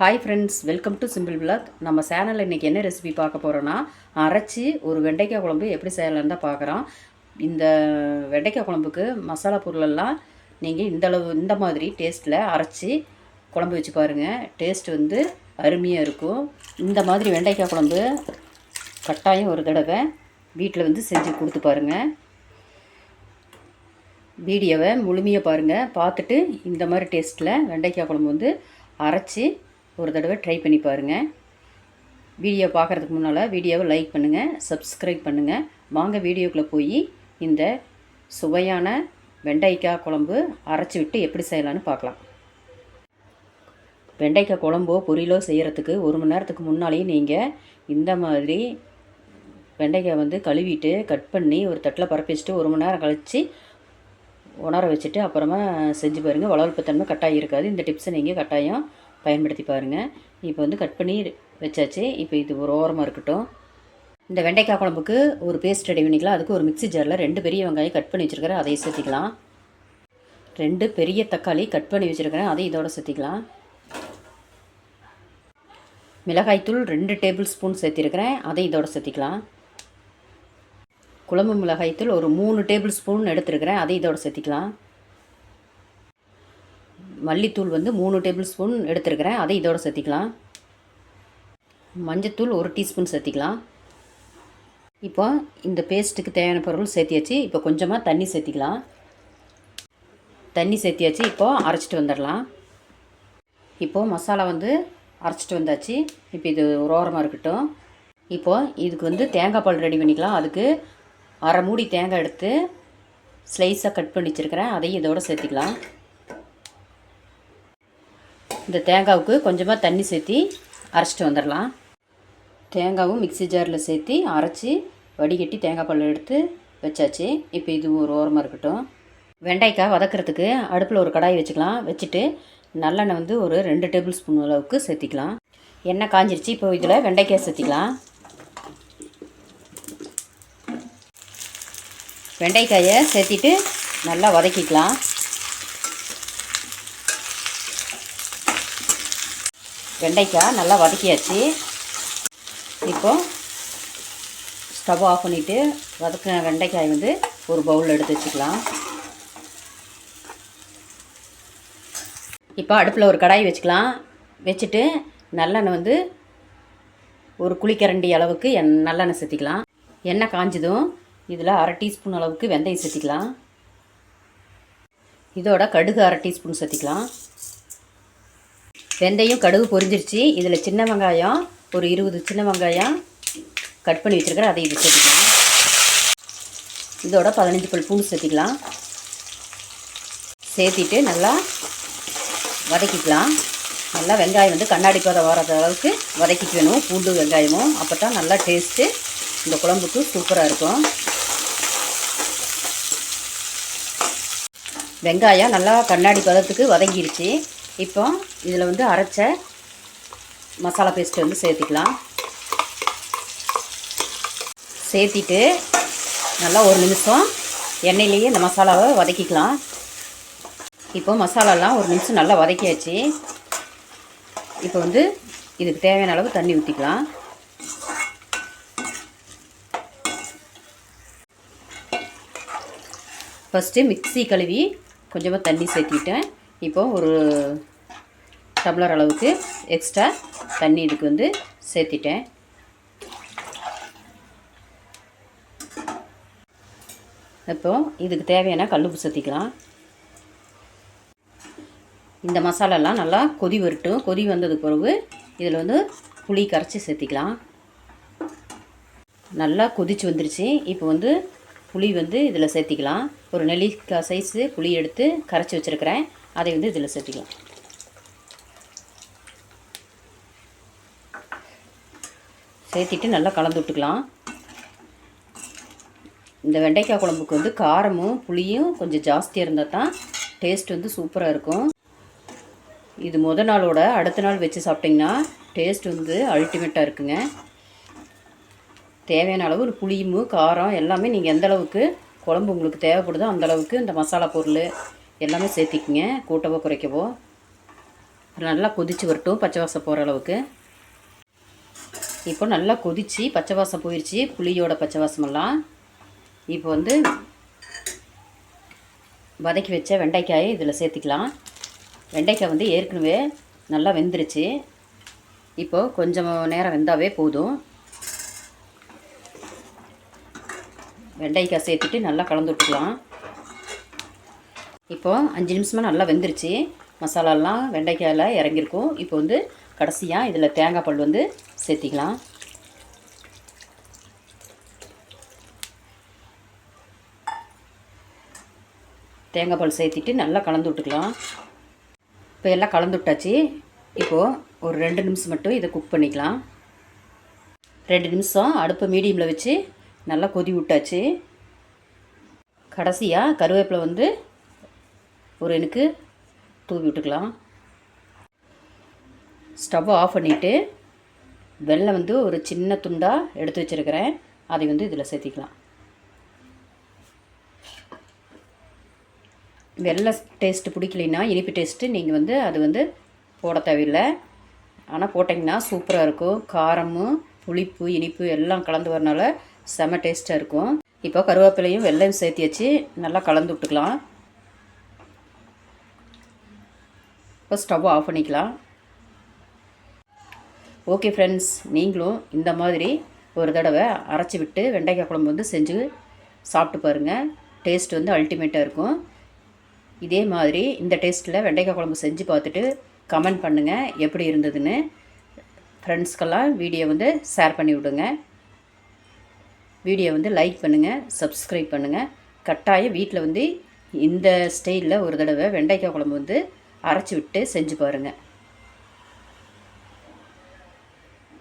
Hi friends welcome to simple blog நம்ம சேனலில் இன்றைக்கி என்ன ரெசிபி பார்க்க போகிறோன்னா அரைச்சி ஒரு வெண்டைக்காய் குழம்பு எப்படி செய்யலான்னு தான் பார்க்குறோம். இந்த வெண்டைக்காய் குழம்புக்கு மசாலா பொருளெல்லாம் நீங்கள் இந்த அளவு இந்த மாதிரி டேஸ்ட்டில் அரைச்சி குழம்பு வச்சு பாருங்கள் டேஸ்ட் வந்து அருமையாக இருக்கும். இந்த மாதிரி வெண்டைக்காய் குழம்பு கட்டாயம் ஒரு தடவை வீட்டில் வந்து செஞ்சு கொடுத்து பாருங்கள் வீடியோவை முழுமையாக பாருங்கள் பார்த்துட்டு இந்த மாதிரி டேஸ்ட்டில் வெண்டைக்காய் குழம்பு வந்து அரைச்சி ஒரு தடவை ட்ரை பண்ணி பாருங்கள் வீடியோ பார்க்குறதுக்கு முன்னால் வீடியோவை லைக் பண்ணுங்கள் சப்ஸ்கிரைப் பண்ணுங்கள் வாங்க வீடியோக்குள்ளே போய் இந்த சுவையான வெண்டைக்காய் குழம்பு அரைச்சி விட்டு எப்படி செய்யலான்னு பார்க்கலாம். வெண்டைக்காய் குழம்போ பொரியலோ செய்கிறதுக்கு ஒரு மணி நேரத்துக்கு முன்னாலேயே நீங்கள் இந்த மாதிரி வெண்டைக்காய் வந்து கழுவிட்டு கட் பண்ணி ஒரு தட்டில் பரப்பி வச்சுட்டு ஒரு மணி நேரம் கழித்து உணர வச்சுட்டு அப்புறமா செஞ்சு பாருங்கள் வளவல்பத்தன்மை கட்டாயம் இருக்காது. இந்த டிப்ஸை நீங்கள் கட்டாயம் பயன்படுத்தி பாருங்கள் இப்போ வந்து கட் பண்ணி வச்சாச்சு. இப்போ இது ஒரு ஓரமாக இருக்கட்டும். இந்த வெண்டைக்காய் குழம்புக்கு ஒரு பேஸ்ட் ரெடி பண்ணிக்கலாம். அதுக்கு ஒரு மிக்ஸி ஜாரில் ரெண்டு பெரிய வெங்காயம் கட் பண்ணி வச்சுருக்கிறேன். அதையும் சேர்த்திக்கலாம். ரெண்டு பெரிய தக்காளி கட் பண்ணி வச்சுருக்கிறேன். அதை இதோடு சேர்த்திக்கலாம். மிளகாய்த்தூள் ரெண்டு டேபிள் ஸ்பூன் சேர்த்திருக்கிறேன். அதை இதோடு சேர்த்திக்கலாம். குழம்பு மிளகாய்த்தூள் ஒரு மூணு டேபிள் ஸ்பூன் எடுத்துருக்கிறேன். அதை இதோடு சேர்த்திக்கலாம். மல்லித்தூள் வந்து மூணு டேபிள் ஸ்பூன் எடுத்துருக்கிறேன். அதை இதோடு சேர்த்திக்கலாம். மஞ்சத்தூள் ஒரு டீஸ்பூன் சேர்த்திக்கலாம். இப்போ இந்த பேஸ்ட்டுக்கு தேவையான பொருள் சேர்த்தியாச்சு. இப்போ கொஞ்சமாக தண்ணி சேர்த்திக்கலாம். தண்ணி சேர்த்தியாச்சு. இப்போது அரைச்சிட்டு வந்துடலாம். இப்போது மசாலா வந்து அரைச்சிட்டு வந்தாச்சு. இப்போ இது ஒரு ஓரமாக இருக்கட்டும். இப்போது இதுக்கு வந்து தேங்காய் பால் ரெடி பண்ணிக்கலாம். அதுக்கு அரை மூடி தேங்காய் எடுத்து ஸ்லைஸாக கட் பண்ணி வச்சுருக்கிறேன். அதையும் இதோடு சேர்த்திக்கலாம். இந்த தேங்காவுக்கு கொஞ்சமாக தண்ணி சேர்த்தி அரைச்சிட்டு வந்துடலாம். தேங்காவும் மிக்ஸி ஜாரில் சேர்த்தி அரைச்சி வடிகட்டி தேங்காய் பால் எடுத்து வச்சாச்சு. இப்போ இது ஒரு ஓரமாக இருக்கட்டும். வெண்டைக்காய் வதக்கிறதுக்கு அடுப்பில் ஒரு கடாய் வச்சுக்கலாம். வச்சுட்டு நல்லெண்ணெய் வந்து ஒரு ரெண்டு டேபிள் ஸ்பூன் அளவுக்கு சேர்த்திக்கலாம். எண்ணெய் காஞ்சிருச்சு. இப்போ இதில் வெண்டைக்காய் சேர்த்திக்கலாம். வெண்டைக்காயை சேர்த்திட்டு நல்லா வதக்கிக்கலாம். வெண்டைக்காய் நல்லா வதக்கியாச்சு. இப்போ ஸ்டவ் ஆஃப் பண்ணிவிட்டு வதக்கின வெண்டைக்காய் வந்து ஒரு பவுலில் எடுத்து வச்சுக்கலாம். இப்போ அடுப்பில் ஒரு கடாய் வச்சுக்கலாம். வச்சுட்டு நல்லெண்ணெய் வந்து ஒரு குழிக்கரண்டி அளவுக்கு எண் நல்லெண்ணெய் சேர்த்திக்கலாம் எண்ணெய் காஞ்சதும் இதில் அரை டீஸ்பூன் அளவுக்கு வெந்தயம் சேர்த்திக்கலாம் இதோட கடுகு அரை டீஸ்பூன் சேர்த்திக்கலாம் வெந்தயம் கடுகு பொரிஞ்சிருச்சு. இதில் சின்ன வெங்காயம் ஒரு இருபது சின்ன வெங்காயம் கட் பண்ணி வச்சுருக்கிறேன். அதை இது சேர்த்துக்கலாம். இதோட பதினஞ்சு பல் பூண்டு சேர்த்திக்கலாம். சேர்த்திட்டு நல்லா வதக்கிக்கலாம். நல்லா வெங்காயம் வந்து கண்ணாடி பதம் வராத அளவுக்கு வதக்கிக்கணும். பூண்டு வெங்காயமும். அப்போ தான் நல்லா டேஸ்ட்டு இந்த குழம்புக்கு சூப்பராக இருக்கும். வெங்காயம் நல்லா கண்ணாடி பதத்துக்கு வதங்கிருச்சு. இப்போ இதில் வந்து அரைச்ச மசாலா பேஸ்ட்டு வந்து சேர்த்திக்கலாம். சேர்த்திட்டு நல்லா ஒரு நிமிஷம் எண்ணெயிலேயே இந்த மசாலாவை வதக்கிக்கலாம். இப்போ மசாலாலாம் ஒரு நிமிஷம் நல்லா வதக்கியாச்சு. இப்போ வந்து இதுக்கு தேவையான அளவு தண்ணி ஊற்றிக்கலாம் ஃபஸ்ட்டு மிக்ஸி கழுவி கொஞ்சமாக தண்ணி சேர்த்திட்டேன். இப்போ ஒரு டம்ளர் அளவுக்கு எக்ஸ்ட்ரா தண்ணி இதுக்கு வந்து சேர்த்திட்டேன். இப்போ இதுக்கு தேவையான கல்லுப்பு சேர்த்திக்கலாம். இந்த மசாலாலாம் நல்லா கொதி வரட்டும். கொதி வந்ததுக்கு பிறகு இதில் வந்து புளி கரைச்சி சேர்த்திக்கலாம். நல்லா கொதிச்சு வந்துருச்சு. இப்போ வந்து புளி வந்து இதில் சேர்த்திக்கலாம். ஒரு நெல்லிக்காய் சைஸு புளி எடுத்து கரைச்சி வச்சுருக்கிறேன். அதை வந்து இதில் சேர்த்திக்கலாம். சேர்த்திட்டு நல்லா கலந்து விட்டுக்கலாம். இந்த வெண்டைக்காய் குழம்புக்கு வந்து காரமும் புளியும் கொஞ்சம் ஜாஸ்தியாக இருந்தால் தான் டேஸ்ட் வந்து சூப்பராக இருக்கும். இது முத நாளோட அடுத்த நாள் வச்சு சாப்பிட்டிங்கன்னா டேஸ்ட் வந்து அல்டிமேட்டாக இருக்குங்க. தேவையான அளவு ஒரு புளியும் காரம் எல்லாமே நீங்கள் எந்த அளவுக்கு குழம்பு உங்களுக்கு தேவைப்படுதோ அந்த அளவுக்கு இந்த மசாலா பொருள் எல்லாமே சேர்த்திக்கிங்க. கூட்டவோ குறைக்கவோ. நல்லா கொதிச்சு வரட்டும் பச்சை வாசம் போகிற அளவுக்கு. இப்போ நல்லா கொதிச்சு பச்சை வாசம் போயிடுச்சு புளியோட பச்சை வாசமெல்லாம். இப்போ வந்து வதக்கி வச்ச வெண்டைக்காயை இதில் சேர்த்துக்கலாம். வெண்டைக்காய் வந்து ஏற்கனவே நல்லா வெந்துருச்சு. இப்போது கொஞ்சம் நேரம் வெந்தாவே போதும். வெண்டைக்காய் சேர்த்துட்டு நல்லா கலந்து விட்டுக்கலாம். இப்போது அஞ்சு நிமிஷமாக நல்லா வெந்துருச்சு. மசாலாலாம் வெண்டைக்காயில் இறங்கியிருக்கும். இப்போ வந்து கடைசியாக இதில் தேங்காய் பல் வந்து சேர்த்திக்கலாம். தேங்காய் பால் சேர்த்திட்டு நல்லா கலந்து விட்டுக்கலாம். இப்போ எல்லாம் கலந்து விட்டாச்சு. இப்போது ஒரு ரெண்டு நிமிஷம் மட்டும் இதை குக் பண்ணிக்கலாம். ரெண்டு நிமிஷம் அடுப்பை மீடியமில் வச்சு நல்லா கொதி விட்டாச்சு. கடைசியாக கருவேப்பிலை வந்து ஒரு எனக்கு தூவி விட்டுக்கலாம். ஸ்டவ்வை ஆஃப் பண்ணிவிட்டு வெள்ளம் வந்து ஒரு சின்ன துண்டாக எடுத்து வச்சுருக்கிறேன். அதை வந்து இதில் சேர்த்திக்கலாம். வெள்ளை டேஸ்ட்டு பிடிக்கலைன்னா இனிப்பு டேஸ்ட்டு நீங்கள் வந்து அது வந்து போட தேவையில்லை. ஆனால் போட்டிங்கன்னா சூப்பராக இருக்கும். காரமும் புளிப்பு இனிப்பு எல்லாம் கலந்து வரனால செம டேஸ்ட்டாக இருக்கும். இப்போ கருவேப்பிலையும் வெள்ளையும் சேர்த்தி வச்சு நல்லா கலந்து விட்டுக்கலாம். இப்போ ஸ்டவ் ஆஃப் பண்ணிக்கலாம். ஓகே ஃப்ரெண்ட்ஸ் நீங்களும் இந்த மாதிரி ஒரு தடவை அரைச்சி விட்டு வெண்டைக்காய் குழம்பு வந்து செஞ்சு சாப்பிட்டு பாருங்கள் டேஸ்ட் வந்து அல்டிமேட்டாக இருக்கும். இதே மாதிரி இந்த டேஸ்ட்டில் வெண்டைக்காய் குழம்பு செஞ்சு பார்த்துட்டு கமெண்ட் பண்ணுங்கள் எப்படி இருந்ததுன்னு. ஃப்ரெண்ட்ஸ்க்கெல்லாம் வீடியோ வந்து ஷேர் பண்ணி விடுங்க. வீடியோ வந்து லைக் பண்ணுங்கள் சப்ஸ்கிரைப் பண்ணுங்கள் கட்டாயம் வீட்டில் வந்து இந்த ஸ்டைலில் ஒரு தடவை வெண்டைக்காய் குழம்பு வந்து அரைச்சி விட்டு செஞ்சு பாருங்கள்